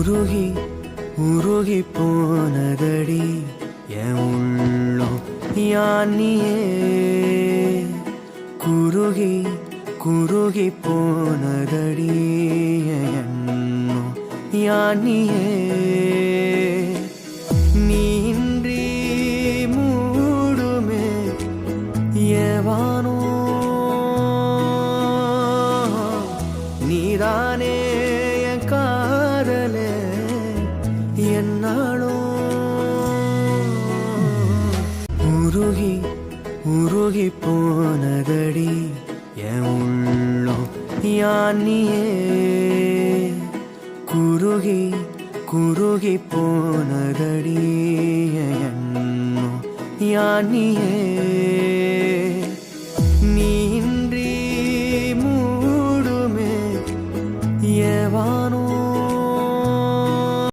உருகி உருகி போனதடி என் உள்ளம் யானியே. குருகி குருகி போனதடி என் யானியே. நீன்றி மூடுமே ஏவானோ. நீதானே என்னாலும் உருகி உருகி போனதடி என் உள்ளம் யானியே. குருகி குருகி போனதடி என்னும் யானியே. நீ இன்றி மூடுமே ஏவானோ